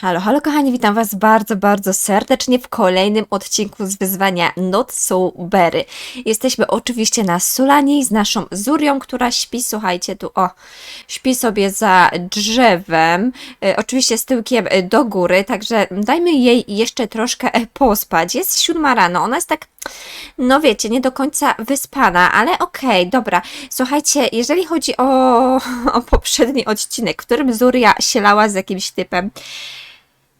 Halo, halo kochani, witam Was bardzo, bardzo serdecznie w kolejnym odcinku z wyzwania Not So Berry. Jesteśmy oczywiście na Sulanii z naszą Zurią, która śpi, słuchajcie, tu o, śpi sobie za drzewem, e, oczywiście z tyłkiem e, do góry, także dajmy jej jeszcze troszkę e, pospać. Jest siódma rano, ona jest tak, no wiecie, nie do końca wyspana, ale okej, dobra. Słuchajcie, jeżeli chodzi o, o poprzedni odcinek, w którym Zuria sielała z jakimś typem,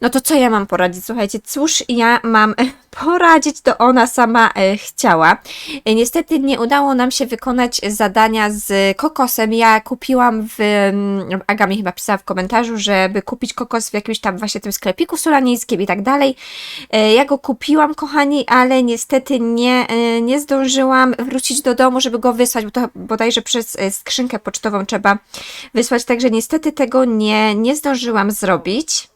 no to co ja mam poradzić? Słuchajcie, cóż ja mam poradzić, to ona sama e, chciała. E, Niestety nie udało nam się wykonać zadania z kokosem. Ja kupiłam w. mm, Aga mi chyba pisała w komentarzu, żeby kupić kokos w jakimś tam właśnie tym sklepiku sulaniejskim i tak dalej. E, Ja go kupiłam, kochani, ale niestety nie, e, nie zdążyłam wrócić do domu, żeby go wysłać, bo to bodajże przez e, skrzynkę pocztową trzeba wysłać, także niestety tego nie, nie zdążyłam zrobić.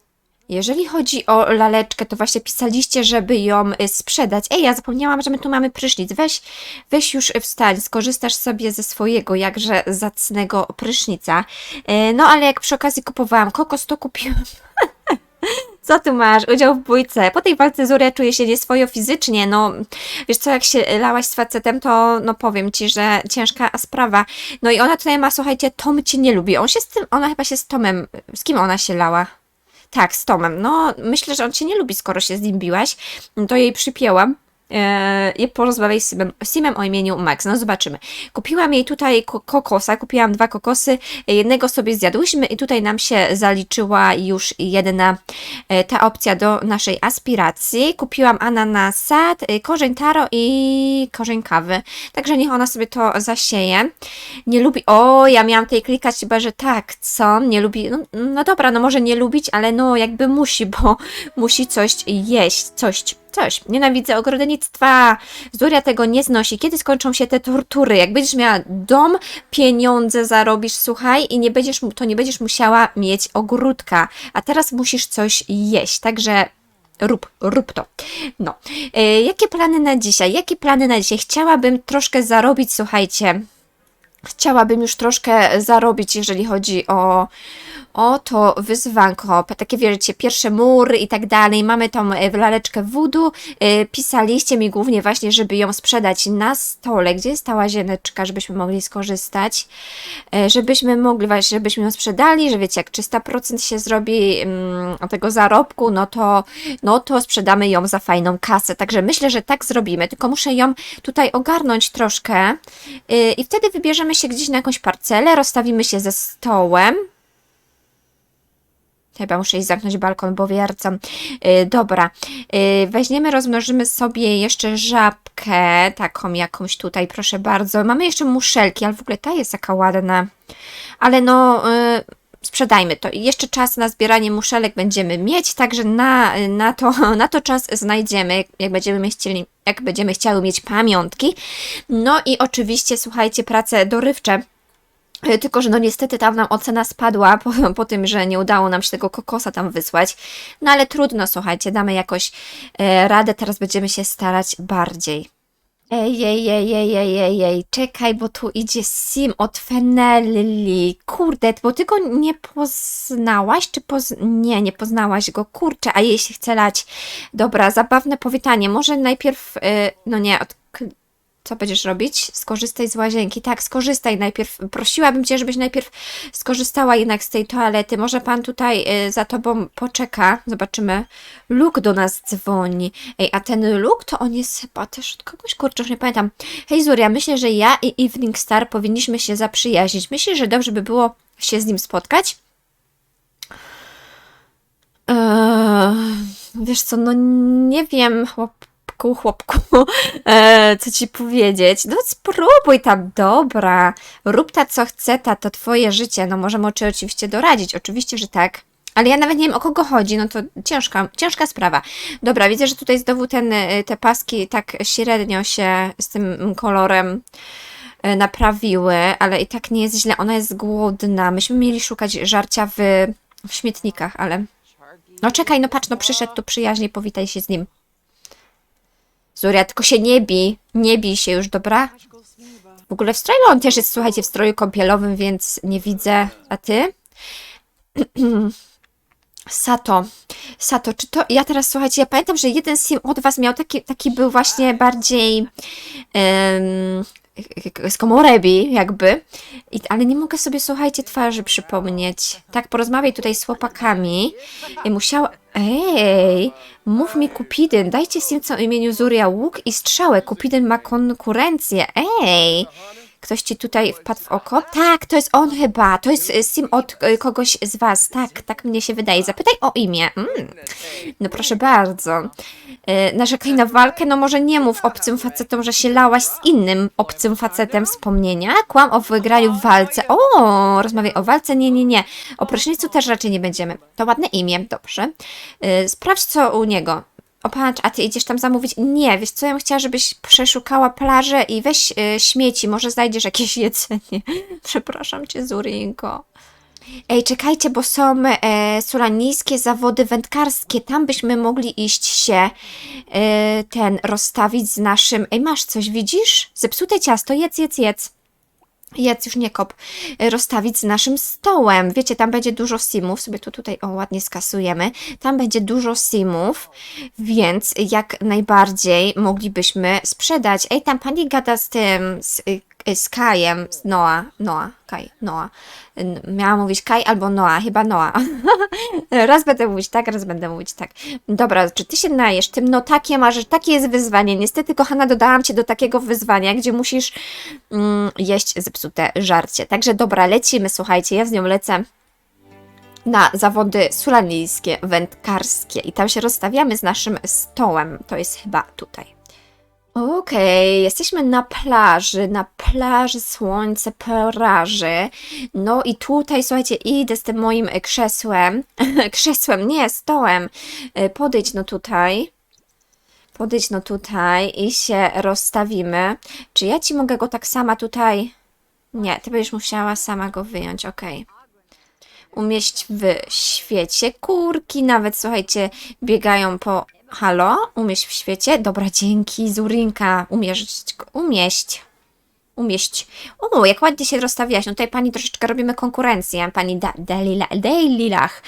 Jeżeli chodzi o laleczkę, to właśnie pisaliście, żeby ją y, sprzedać. Ej, ja zapomniałam, że my tu mamy prysznic. Weź, weź już wstań, skorzystasz sobie ze swojego jakże zacnego prysznica. E, No ale jak przy okazji kupowałam kokos, to kupiłam. Co ty masz? Udział w bójce. Po tej walce Zuria czuje się nieswojo fizycznie. No, wiesz co, jak się lałaś z facetem, to no powiem ci, że ciężka sprawa. No i ona tutaj ma, słuchajcie, Tom cię nie lubi. On się z tym, ona chyba się z Tomem, z kim ona się lała? Tak, z Tomem. No, myślę, że on cię nie lubi, skoro się z nim biłaś. To jej przypięłam. Eee, I porozmawiaj z Simem, Simem o imieniu Max. No zobaczymy. Kupiłam jej tutaj ko- kokosa, kupiłam dwa kokosy, jednego sobie zjadłyśmy i tutaj nam się zaliczyła już jedna e, ta opcja do naszej aspiracji. Kupiłam ananasa, t- korzeń taro i korzeń kawy. Także niech ona sobie to zasieje. Nie lubi, o ja miałam tutaj klikać chyba, że tak, co? Nie lubi, no, no dobra, no może nie lubić, ale no jakby musi, bo musi coś jeść, coś, coś. Nienawidzę ogrodnictwa. Zuria tego nie znosi. Kiedy skończą się te tortury? Jak będziesz miała dom, pieniądze zarobisz, słuchaj, i nie będziesz, to nie będziesz musiała mieć ogródka. A teraz musisz coś jeść. Także rób, rób to. No. E, jakie plany na dzisiaj? Jakie plany na dzisiaj? Chciałabym troszkę zarobić, słuchajcie. Chciałabym już troszkę zarobić, jeżeli chodzi o, o to wyzwanko, takie wiecie, pierwsze mury i tak dalej. Mamy tą e, laleczkę voodoo. E, Pisaliście mi głównie właśnie, żeby ją sprzedać na stole. Gdzie jest ta łazieneczka, żebyśmy mogli skorzystać? E, Żebyśmy mogli właśnie, żebyśmy ją sprzedali, że wiecie, jak 300% się zrobi mm, tego zarobku, no to, no to sprzedamy ją za fajną kasę. Także myślę, że tak zrobimy, tylko muszę ją tutaj ogarnąć troszkę i wtedy wybierzemy się gdzieś na jakąś parcelę, rozstawimy się ze stołem. Chyba muszę iść zamknąć balkon, bo wiercam. Yy, dobra, yy, weźmiemy, rozmnożymy sobie jeszcze żabkę, taką jakąś tutaj, proszę bardzo. Mamy jeszcze muszelki, ale w ogóle ta jest taka ładna. Ale no, yy, sprzedajmy to. Jeszcze czas na zbieranie muszelek będziemy mieć, także na, na, to, na to czas znajdziemy, jak będziemy chcieli, jak będziemy chciały mieć pamiątki. No i oczywiście, słuchajcie, prace dorywcze. E, Tylko, że no niestety tam nam ocena spadła po, po tym, że nie udało nam się tego kokosa tam wysłać. No ale trudno, słuchajcie, damy jakoś e, radę, teraz będziemy się starać bardziej. Ej, ej, ej, ej, ej, ej, ej, czekaj, bo tu idzie Sim od Fenelli. Kurde, bo ty go nie poznałaś, czy poz... Nie, nie poznałaś go, kurczę, a jej się chce lać. Dobra, zabawne powitanie, może najpierw, e, no nie, od... Co będziesz robić? Skorzystaj z łazienki. Tak, skorzystaj najpierw. Prosiłabym cię, żebyś najpierw skorzystała jednak z tej toalety. Może pan tutaj y, za tobą poczeka. Zobaczymy. Luke do nas dzwoni. Ej, a ten Luke to on jest chyba też od kogoś, kurczę, już nie pamiętam. Hej Zuria, myślę, że ja i Evening Star powinniśmy się zaprzyjaźnić. Myślisz, że dobrze by było się z nim spotkać? Eee, wiesz co, no nie wiem, chłopku, chłopku, eee, co ci powiedzieć. No spróbuj tam, dobra. Rób ta co chce, ta to twoje życie. No możemy oczy- oczywiście doradzić, oczywiście, że tak. Ale ja nawet nie wiem o kogo chodzi, no to ciężka, ciężka sprawa. Dobra, widzę, że tutaj znowu ten, y, te paski tak średnio się z tym kolorem y, naprawiły, ale i tak nie jest źle. Ona jest głodna. Myśmy mieli szukać żarcia w, w śmietnikach, ale... No czekaj, no patrz, no przyszedł tu przyjaźnie, powitaj się z nim. Zuria, tylko się nie bij. Nie bij się już, dobra? W ogóle w stroju, on też jest, słuchajcie, w stroju kąpielowym, więc nie widzę. A ty? Sato. Sato, czy to. Ja teraz słuchajcie, ja pamiętam, że jeden sim od was miał taki, taki był właśnie bardziej. Um, z komorebi, jakby. I, ale nie mogę sobie, słuchajcie, twarzy przypomnieć. Tak, porozmawiaj tutaj z chłopakami. I musiała. Ej, mów mi Kupidyn, dajcie simcom imieniu Zuria łuk i strzałę. Kupidyn ma konkurencję. Ej! Ktoś ci tutaj wpadł w oko? Tak, to jest on chyba. To jest y, sim od y, kogoś z was. Tak, tak mnie się wydaje. Zapytaj o imię. Mm. No proszę bardzo. Y, narzekaj na walkę? No może nie mów obcym facetom, że się lałaś z innym obcym facetem wspomnienia. Kłam o wygraniu w walce. O, rozmawiaj o walce? Nie, nie, nie. O prysznicu też raczej nie będziemy. To ładne imię, dobrze. Sprawdź co u niego. O patrz, a ty idziesz tam zamówić? Nie, wiesz co, ja bym chciała, żebyś przeszukała plażę i weź y, śmieci, może znajdziesz jakieś jedzenie. Przepraszam cię, Zurinko. Ej, czekajcie, bo są e, sulanijskie zawody wędkarskie. Tam byśmy mogli iść się e, ten rozstawić z naszym. Ej, masz coś, widzisz? Zepsute ciasto, jedz, jedz, jedz. Jedz już nie kop. E, Rozstawić z naszym stołem. Wiecie, tam będzie dużo simów. Sobie to tutaj o ładnie skasujemy. Tam będzie dużo simów, więc jak najbardziej moglibyśmy sprzedać. Ej, tam pani gada z tym, z, y, z Kajem, z Noa. Noa, Kaj, Noa. Miałam mówić Kaj albo Noa, chyba Noa. raz będę mówić tak, raz będę mówić tak. Dobra, czy ty się najesz tym notakiem, a że takie jest wyzwanie. Niestety, kochana, dodałam cię do takiego wyzwania, gdzie musisz mm, jeść zepsute żarcie. Także dobra, lecimy, słuchajcie, ja z nią lecę na zawody sulanijskie, wędkarskie i tam się rozstawiamy z naszym stołem. To jest chyba tutaj. Okej, jesteśmy na plaży, na plaży słońce praży. No i tutaj, słuchajcie, idę z tym moim krzesłem. krzesłem, nie, stołem. E, Podejdź no tutaj. Podejdź no tutaj i się rozstawimy. Czy ja ci mogę go tak sama tutaj... Nie, ty będziesz musiała sama go wyjąć, okej umieść w świecie. Kurki nawet, słuchajcie, biegają po... Halo? Umieść w świecie? Dobra, dzięki, Zurinka. Umieść, umieść. Umieść. O, jak ładnie się rozstawiałaś. No tutaj pani troszeczkę robimy konkurencję. Pani da, Dalila, Dalilach.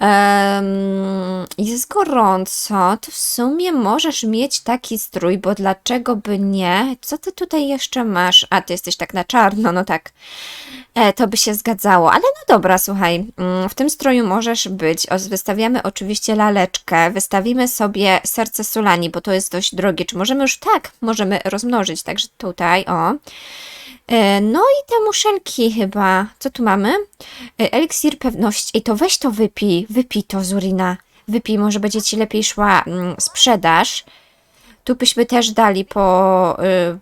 Um, jest gorąco. To w sumie możesz mieć taki strój, bo dlaczego by nie? Co ty tutaj jeszcze masz? A, ty jesteś tak na czarno, no tak. E, to by się zgadzało, ale no dobra, słuchaj, mm, w tym stroju możesz być. Wystawiamy oczywiście laleczkę, wystawimy sobie serce Sulani, bo to jest dość drogie. Czy możemy już tak? Możemy rozmnożyć, także tutaj, o. E, No i te muszelki chyba. Co tu mamy? E, Eliksir pewności. Ej, to weź to wypij. Wypij to, Zurina. Wypij, może będzie ci lepiej szła mm, sprzedaż. Tu byśmy też dali po, y,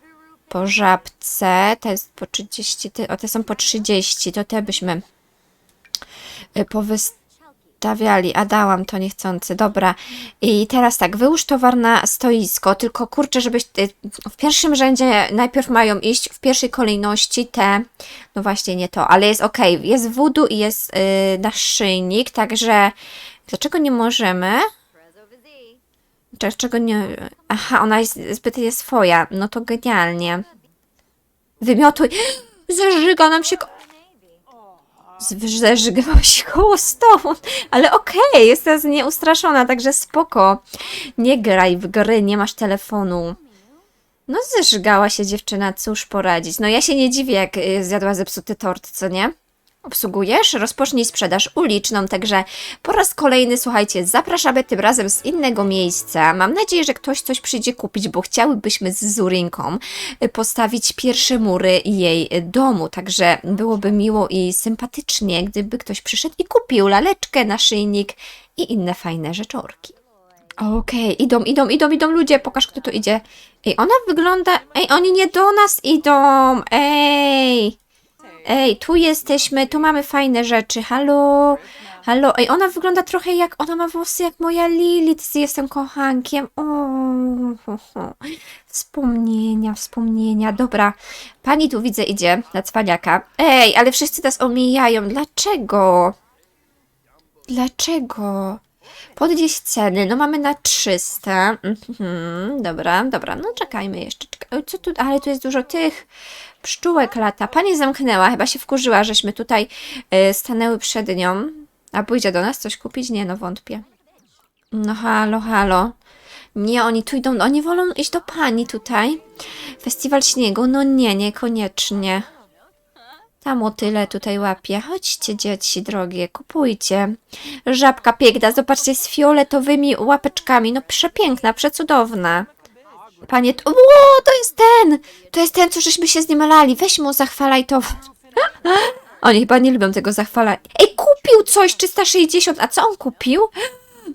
po żabce. Te jest po 30, te, o, te są po 30, to te byśmy y, powystawiali. A dałam to niechcący, dobra. I teraz tak, wyłóż towar na stoisko, tylko kurczę, żebyś y, w pierwszym rzędzie najpierw mają iść w pierwszej kolejności te, no właśnie nie to, ale jest ok, jest wudu i jest y, naszyjnik, także dlaczego nie możemy? Dlaczego nie. Aha, ona jest zbyt swoja. No to genialnie. Wymiotuj. Zażyga nam się. Ko- Z- Zażygało się koło stołu. Ale okej, jest teraz nieustraszona, także spoko. Nie graj w gry, nie masz telefonu. No, zeżygała się dziewczyna, cóż poradzić. No, ja się nie dziwię, jak y, zjadła zepsuty tort, co nie? Obsługujesz? Rozpocznij sprzedaż uliczną, także po raz kolejny, słuchajcie, zapraszamy tym razem z innego miejsca. Mam nadzieję, że ktoś coś przyjdzie kupić, bo chciałybyśmy z Zurinką y, postawić pierwsze mury jej y, domu, także byłoby miło i sympatycznie, gdyby ktoś przyszedł i kupił laleczkę, naszyjnik i inne fajne rzeczorki. Okej, idą, idą, idą, idą ludzie, pokaż kto tu idzie. Ej, ona wygląda... Ej, oni nie do nas idą! Ej! Ej, tu jesteśmy, tu mamy fajne rzeczy. Halo? Halo? Ej, ona wygląda trochę jak... Ona ma włosy jak moja Lilith Jestem Kochankiem. O. Wspomnienia, wspomnienia. Dobra, pani tu widzę idzie na cwaniaka. Ej, ale wszyscy nas omijają. Dlaczego? Dlaczego? Podnieść ceny, no mamy na 300. Mhm, dobra, dobra, no czekajmy jeszcze. Czekaj. Co tu? Ale tu jest dużo tych pszczółek lata. Pani zamknęła, chyba się wkurzyła, żeśmy tutaj y, stanęły przed nią. A pójdzie do nas coś kupić? Nie, no wątpię. No halo, halo. Nie, oni tu idą, oni wolą iść do pani tutaj. Festiwal śniegu, no nie, niekoniecznie. Ta motyle tutaj łapie. Chodźcie, dzieci drogie, kupujcie. Żabka piękna, zobaczcie, z fioletowymi łapeczkami. No przepiękna, przecudowna. Panie, o, to jest ten! To jest ten, co żeśmy się z nim lali. Weź mu, zachwalaj to. Oni chyba nie lubią tego zachwalać. Ej, kupił coś 360, a co on kupił?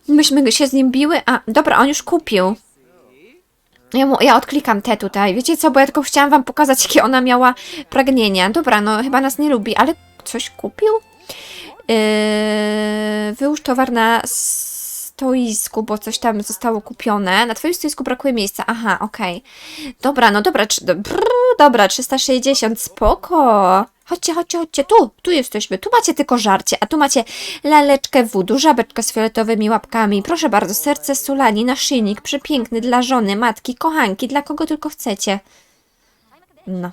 Myśmy się z nim biły, a dobra, on już kupił. Ja, mu, ja odklikam te tutaj. Wiecie co, bo ja tylko chciałam wam pokazać, jakie ona miała pragnienia. Dobra, no chyba nas nie lubi, ale coś kupił? Yy, wyłóż towar na stoisku, bo coś tam zostało kupione. Na twoim stoisku brakuje miejsca. Aha, okej. Dobra, no dobra, brrr, dobra, 360, spoko. Chodźcie, chodźcie, chodźcie, tu, tu jesteśmy, tu macie tylko żarcie, a tu macie laleczkę wudu, żabeczkę z fioletowymi łapkami, proszę bardzo, serce sulani, naszyjnik, przepiękny dla żony, matki, kochanki, dla kogo tylko chcecie. No.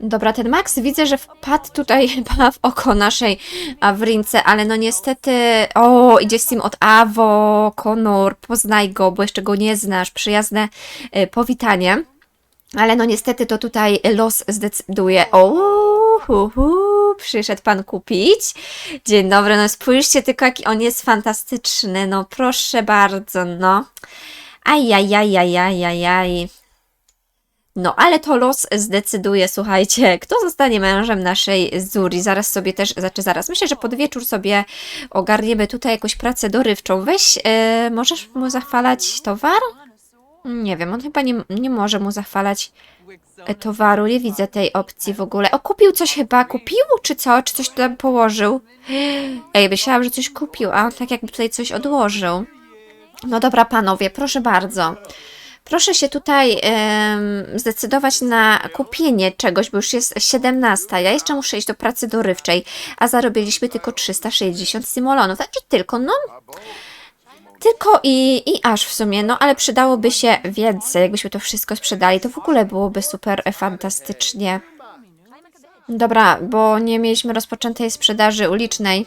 Dobra, ten Max widzę, że wpadł tutaj chyba w oko naszej Awrince, ale no niestety, o, idzie z od Awo, Konor, poznaj go, bo jeszcze go nie znasz, przyjazne y, powitanie. Ale no niestety to tutaj los zdecyduje. O, hu, hu, przyszedł pan kupić. Dzień dobry, no spójrzcie tylko jaki on jest fantastyczny, no proszę bardzo, no. Ajajajajajajaj. No, ale to los zdecyduje, słuchajcie, kto zostanie mężem naszej Zuri. Zaraz sobie też, znaczy zaraz, myślę, że pod wieczór sobie ogarniemy tutaj jakąś pracę dorywczą. Weź, e, możesz mu zachwalać towar? Nie wiem, on chyba nie, nie może mu zachwalać e, towaru, nie widzę tej opcji w ogóle. O, kupił coś chyba, kupił czy co? Czy coś tam położył? Ej, myślałam, że coś kupił, a on tak jakby tutaj coś odłożył. No dobra, panowie, proszę bardzo. Proszę się tutaj zdecydować na kupienie czegoś, bo już jest 17. Ja jeszcze muszę iść do pracy dorywczej, a zarobiliśmy tylko 360 simolonów. Znaczy tylko, no. Tylko i, i aż w sumie, no ale przydałoby się więcej. Jakbyśmy to wszystko sprzedali, to w ogóle byłoby super fantastycznie. Dobra, bo nie mieliśmy rozpoczętej sprzedaży ulicznej.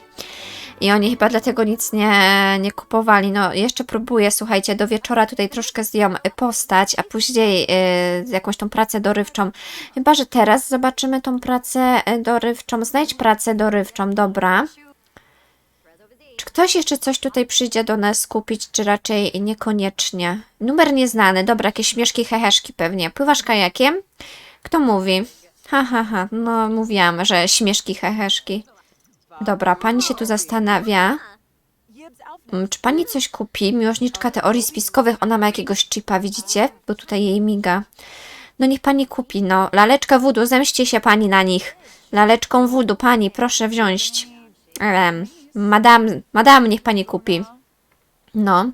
I oni chyba dlatego nic nie, nie kupowali. No, jeszcze próbuję, słuchajcie, do wieczora tutaj troszkę z nią y, postać, a później y, jakąś tą pracę dorywczą. Chyba, że teraz zobaczymy tą pracę y, dorywczą. Znajdź pracę dorywczą, dobra. Czy ktoś jeszcze coś tutaj przyjdzie do nas kupić, czy raczej niekoniecznie? Numer nieznany, dobra, jakieś śmieszki, heheszki pewnie. Pływasz kajakiem? Kto mówi? Ha, ha, ha, no mówiłam, że śmieszki, heheszki. Dobra, pani się tu zastanawia. Mm, Czy pani coś kupi? Miłośniczka teorii spiskowych, ona ma jakiegoś chipa, widzicie? Bo tutaj jej miga. No niech pani kupi, no. Laleczka wudu, zemści się pani na nich. Laleczką wudu, pani, proszę wziąć. Em, madam, madam, niech pani kupi. No,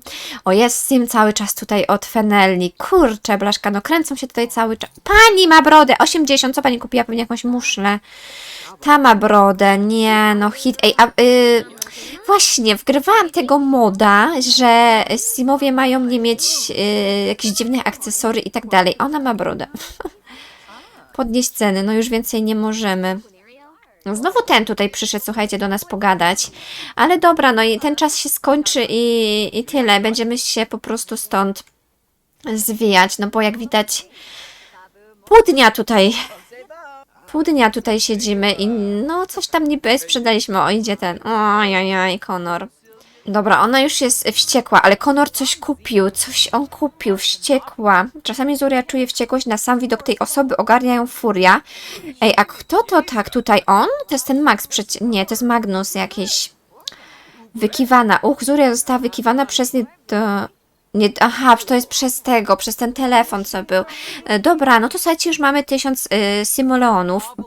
o jest Sim cały czas tutaj od Fenelni. Kurczę, blaszka, no kręcą się tutaj cały czas. Pani ma brodę, 80, co pani kupiła? Pewnie jakąś muszlę. Ta ma brodę, nie, no hit. Ej, a y, właśnie, wgrywałam tego moda, że Simowie mają nie mieć y, jakichś dziwnych akcesory i tak dalej. Ona ma brodę. Podnieść ceny, no już więcej nie możemy. No Znowu ten tutaj przyszedł, słuchajcie, do nas pogadać. Ale dobra, no i ten czas się skończy i, i tyle. Będziemy się po prostu stąd zwijać, no bo jak widać pół dnia tutaj pół dnia tutaj siedzimy i no coś tam niby sprzedaliśmy. O, idzie ten. Ojajaj, Konor. Dobra, ona już jest wściekła, ale Konor coś kupił, coś on kupił, wściekła. Czasami Zuria czuje wściekłość na sam widok tej osoby, ogarnia ją furia. Ej, a kto to tak tutaj? On? To jest ten Max przecież. Nie, to jest Magnus jakiś. Wykiwana. Uch, Zuria została wykiwana przez nie do... Nie, aha, to jest przez tego, przez ten telefon, co był. E, Dobra, no to słuchajcie, już mamy tysiąc y.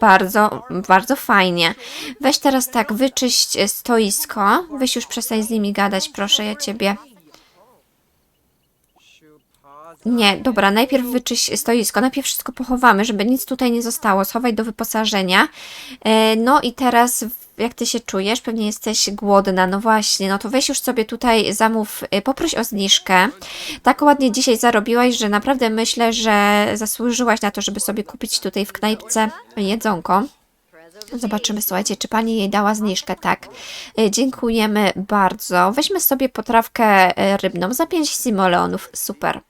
Bardzo, bardzo fajnie. Weź teraz tak, wyczyść y, stoisko. Weź już przestań z nimi gadać, proszę ja ciebie. Nie, dobra, najpierw wyczyść stoisko, najpierw wszystko pochowamy, żeby nic tutaj nie zostało, schowaj do wyposażenia. E, No i teraz, jak ty się czujesz? Pewnie jesteś głodna, no właśnie, no to weź już sobie tutaj zamów, e, poproś o zniżkę. Tak ładnie dzisiaj zarobiłaś, że naprawdę myślę, że zasłużyłaś na to, żeby sobie kupić tutaj w knajpce jedzonko. Zobaczymy, słuchajcie, czy pani jej dała zniżkę, tak. E, Dziękujemy bardzo. Weźmy sobie potrawkę e, rybną za 5 simoleonów. Super.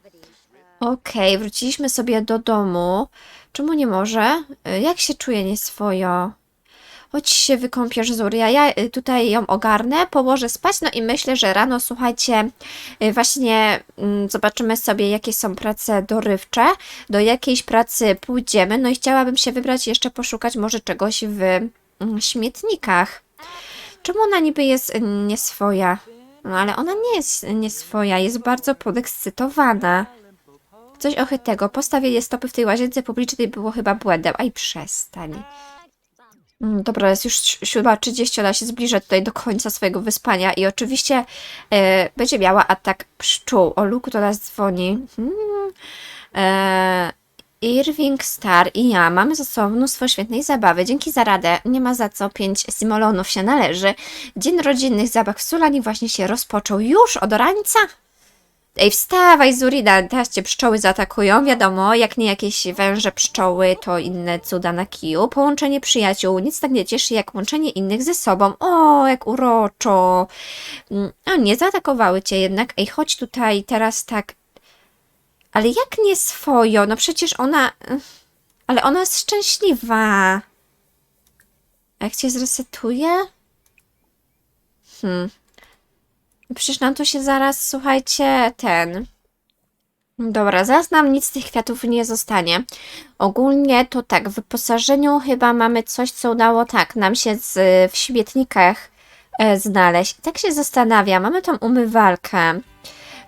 Okej, wróciliśmy sobie do domu. Czemu nie może? Jak się czuje nieswojo? Chodź się wykąpiesz, Zuria. Ja y, tutaj ją ogarnę, położę spać, no i myślę, że rano, słuchajcie, y, właśnie mm, zobaczymy sobie, jakie są prace dorywcze, do jakiejś pracy pójdziemy, no i chciałabym się wybrać jeszcze poszukać może czegoś w mm, śmietnikach. Czemu ona niby jest y, nieswoja? No ale ona nie jest nieswoja, jest bardzo podekscytowana. Coś ochytego. Postawienie stopy w tej łazience publicznej było chyba błędem. Aj, przestań. Mm, Dobra, jest już 7.30, ona się zbliża tutaj do końca swojego wyspania i oczywiście e, będzie miała atak pszczół. O, Luke do nas dzwoni. Hmm. E, Irving, Star i ja mamy ze sobą mnóstwo świetnej zabawy. Dzięki za radę. Nie ma za co, pięć simolonów się należy. Dzień rodzinnych zabaw w Sulani właśnie się rozpoczął. Już od rańca? Ej, wstawaj, Zurida, teraz cię pszczoły zaatakują. Wiadomo, jak nie jakieś węże pszczoły, to inne cuda na kiju. Połączenie przyjaciół. Nic tak nie cieszy, jak łączenie innych ze sobą. O, jak uroczo. Mm, A nie, zaatakowały cię jednak. Ej, chodź tutaj teraz tak. Ale jak nie swojo? No przecież ona... Ale ona jest szczęśliwa. Jak cię zresetuje? Hmm. Przecież nam to się zaraz, słuchajcie, ten. Dobra, zaraz nam nic z tych kwiatów nie zostanie. Ogólnie to tak, w wyposażeniu chyba mamy coś, co udało tak nam się z, w śmietnikach e, znaleźć. Tak się zastanawiam, mamy tą umywalkę.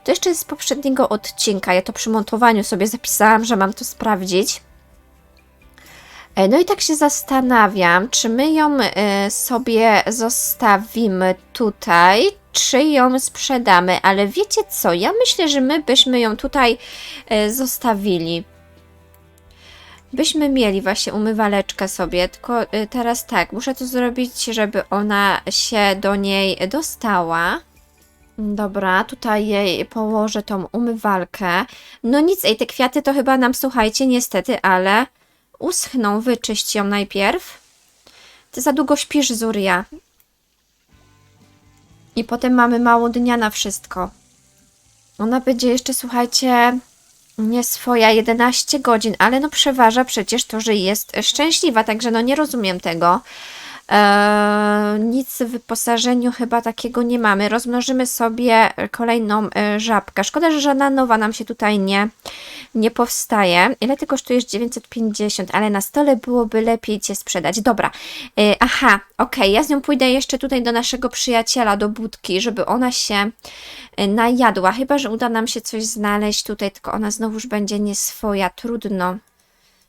To jeszcze jest z poprzedniego odcinka. Ja to przy montowaniu sobie zapisałam, że mam to sprawdzić. E, No i tak się zastanawiam, czy my ją e, sobie zostawimy tutaj, czy ją sprzedamy, ale wiecie co? Ja myślę, że my byśmy ją tutaj e, zostawili. Byśmy mieli właśnie umywaleczkę sobie, tylko e, teraz tak, muszę to zrobić, żeby ona się do niej dostała. Dobra, tutaj jej położę tą umywalkę. No nic, ej, te kwiaty to chyba nam, słuchajcie, niestety, ale uschną, wyczyść ją najpierw. Ty za długo śpisz, Zuria. I potem mamy mało dnia na wszystko. Ona będzie jeszcze, słuchajcie, nie swoja 11 godzin, ale no przeważa przecież to, że jest szczęśliwa, także no nie rozumiem tego. Eee, nic w wyposażeniu chyba takiego nie mamy. Rozmnożymy sobie kolejną e, żabkę. Szkoda, że żadna nowa nam się tutaj nie, nie powstaje. Ile ty kosztujesz? 950, ale na stole byłoby lepiej cię sprzedać. Dobra. E, aha, okej, ja z nią pójdę jeszcze tutaj do naszego przyjaciela, do budki, żeby ona się e, najadła. Chyba, że uda nam się coś znaleźć tutaj, tylko ona znowuż będzie nieswoja. Trudno.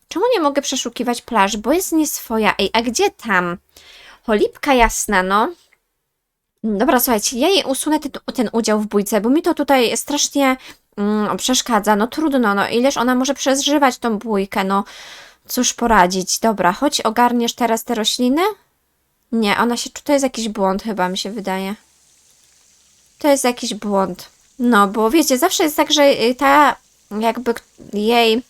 Czemu nie mogę przeszukiwać plaży? Bo jest nieswoja. Ej, a gdzie tam? Cholipka jasna, no. Dobra, słuchajcie, ja jej usunę ten, ten udział w bójce, bo mi to tutaj strasznie mm, przeszkadza. No trudno, no ileż ona może przeżywać tą bójkę, no cóż poradzić. Dobra, chodź ogarniesz teraz te rośliny? Nie, ona się, to jest jakiś błąd chyba, mi się wydaje. To jest jakiś błąd. No, bo wiecie, zawsze jest tak, że y, ta jakby jej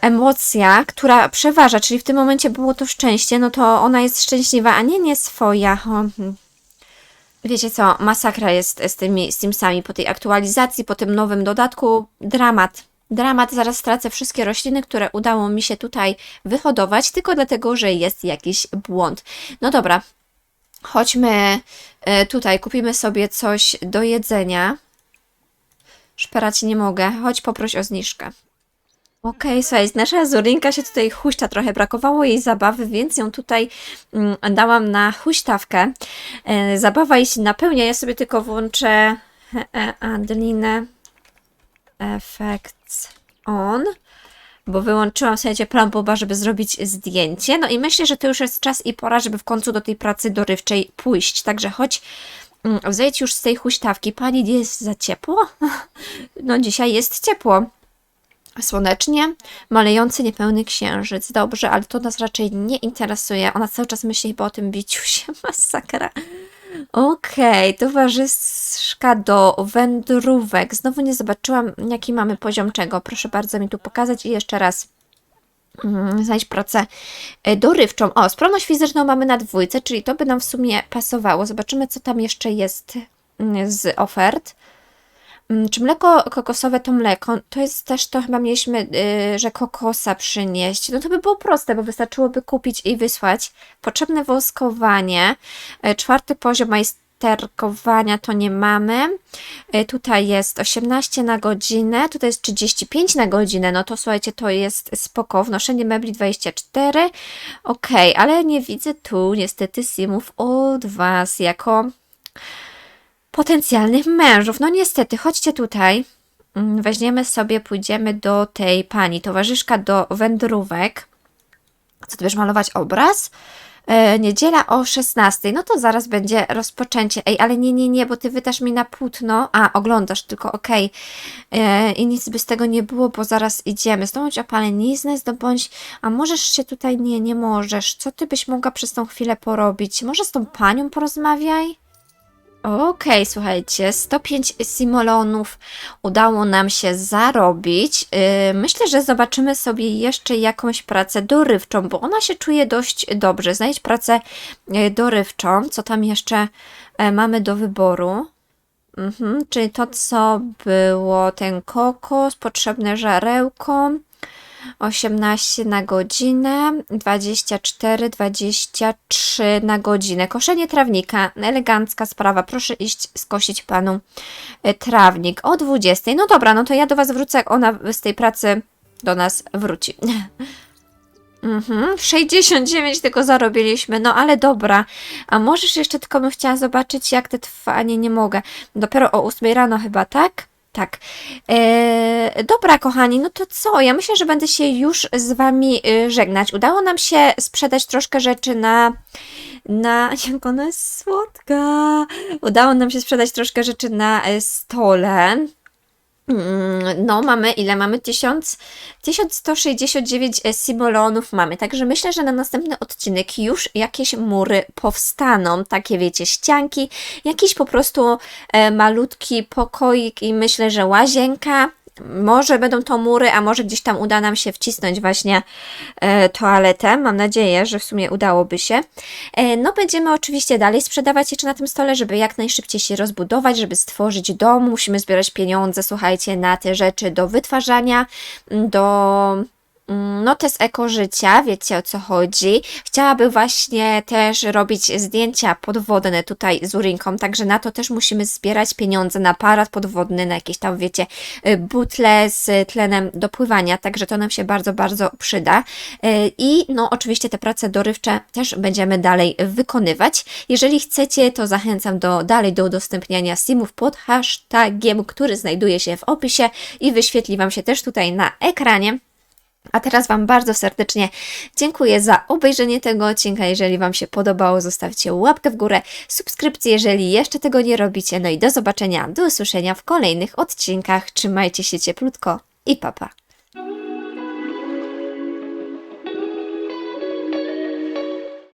emocja, która przeważa, czyli w tym momencie było to szczęście, no to ona jest szczęśliwa, a nie nie swoja. Hmm. Wiecie co, masakra jest z tymi Simsami po tej aktualizacji, po tym nowym dodatku. Dramat. Dramat, zaraz stracę wszystkie rośliny, które udało mi się tutaj wyhodować, tylko dlatego, że jest jakiś błąd. No dobra, chodźmy e, tutaj, kupimy sobie coś do jedzenia. Szperać nie mogę, chodź poproś o zniżkę. Okej, słuchaj, nasza Zurinka się tutaj huśta trochę, brakowało jej zabawy, więc ją tutaj mm, dałam na huśtawkę. E, zabawa jej się napełnia, ja sobie tylko włączę e, Adeline Effects On, bo wyłączyłam, słuchajcie, plomboba, żeby zrobić zdjęcie. No i myślę, że to już jest czas i pora, żeby w końcu do tej pracy dorywczej pójść. Także chodź, mm, zejdź już z tej huśtawki. Pani, jest za ciepło? No dzisiaj jest ciepło słonecznie, malejący niepełny księżyc. Dobrze, ale to nas raczej nie interesuje. Ona cały czas myśli chyba o tym biciu się. Masakra. Okej, towarzyszka do wędrówek. Znowu nie zobaczyłam, jaki mamy poziom czego. Proszę bardzo mi tu pokazać i jeszcze raz. Mm, Znajdź pracę e, dorywczą. O, sprawność fizyczną mamy na dwójce, czyli to by nam w sumie pasowało. Zobaczymy, co tam jeszcze jest mm, z ofert. Mm, Czy mleko kokosowe to mleko? To jest też to chyba mieliśmy, y, że kokosa przynieść. No to by było proste, bo wystarczyłoby kupić i wysłać. Potrzebne woskowanie. Y, Czwarty poziom majsterkowania to nie mamy. Y, Tutaj jest 18 na godzinę, tutaj jest 35 na godzinę. No to słuchajcie, to jest spoko. Wnoszenie mebli 24. Okej, ale nie widzę tu niestety simów od Was jako potencjalnych mężów. No niestety, chodźcie tutaj. Mm, Weźmiemy sobie, pójdziemy do tej pani, towarzyszka do wędrówek. Co ty będziesz malować obraz? E, niedziela o 16. No to zaraz będzie rozpoczęcie. Ej, ale nie, nie, nie, bo ty wydasz mi na płótno. A, oglądasz tylko, okej. E, I nic by z tego nie było, bo zaraz idziemy. Zdobądź opaleniznę, zdobądź... A możesz się tutaj... Nie, nie możesz. Co ty byś mogła przez tą chwilę porobić? Może z tą panią porozmawiaj? Okej, słuchajcie, 105 simolonów udało nam się zarobić. Yy, myślę, że zobaczymy sobie jeszcze jakąś pracę dorywczą, bo ona się czuje dość dobrze. Znajdź pracę yy, dorywczą. Co tam jeszcze e, mamy do wyboru? Mhm, czyli to, co było ten kokos, potrzebne żarełko. 18 na godzinę, 24, 23 na godzinę. Koszenie trawnika, elegancka sprawa. Proszę iść skosić panu e, trawnik o 20. No dobra, no to ja do was wrócę, jak ona z tej pracy do nas wróci. Mhm, 69 tylko zarobiliśmy, no ale dobra. A możesz jeszcze tylko bym chciała zobaczyć, jak te trwanie nie mogę. Dopiero o 8 rano chyba, tak? Tak. Eee, dobra, kochani, no to co? Ja myślę, że będę się już z Wami y, żegnać. Udało nam się sprzedać troszkę rzeczy na. Na. Jak ona jest słodka! Udało nam się sprzedać troszkę rzeczy na e, stole. Mm, No, mamy ile? Mamy 1000, 1169 simolonów mamy, także myślę, że na następny odcinek już jakieś mury powstaną, takie wiecie, ścianki, jakiś po prostu e, malutki pokoik i myślę, że łazienka. Może będą to mury, a może gdzieś tam uda nam się wcisnąć właśnie e, toaletę. Mam nadzieję, że w sumie udałoby się. E, no, będziemy oczywiście dalej sprzedawać jeszcze na tym stole, żeby jak najszybciej się rozbudować, żeby stworzyć dom. Musimy zbierać pieniądze, słuchajcie, na te rzeczy do wytwarzania, do Mm, no test eko życia, wiecie o co chodzi. Chciałabym właśnie też robić zdjęcia podwodne tutaj z urinką, także na to też musimy zbierać pieniądze na aparat podwodny, na jakieś tam, wiecie, y, butle z tlenem do pływania, także to nam się bardzo, bardzo przyda. Y, I no oczywiście te prace dorywcze też będziemy dalej wykonywać. Jeżeli chcecie, to zachęcam do dalej do udostępniania simów pod hashtagiem, który znajduje się w opisie i wyświetli Wam się też tutaj na ekranie. A teraz Wam bardzo serdecznie dziękuję za obejrzenie tego odcinka. Jeżeli Wam się podobało, zostawcie łapkę w górę, subskrypcję, jeżeli jeszcze tego nie robicie. No i do zobaczenia, do usłyszenia w kolejnych odcinkach. Trzymajcie się cieplutko i papa. Pa.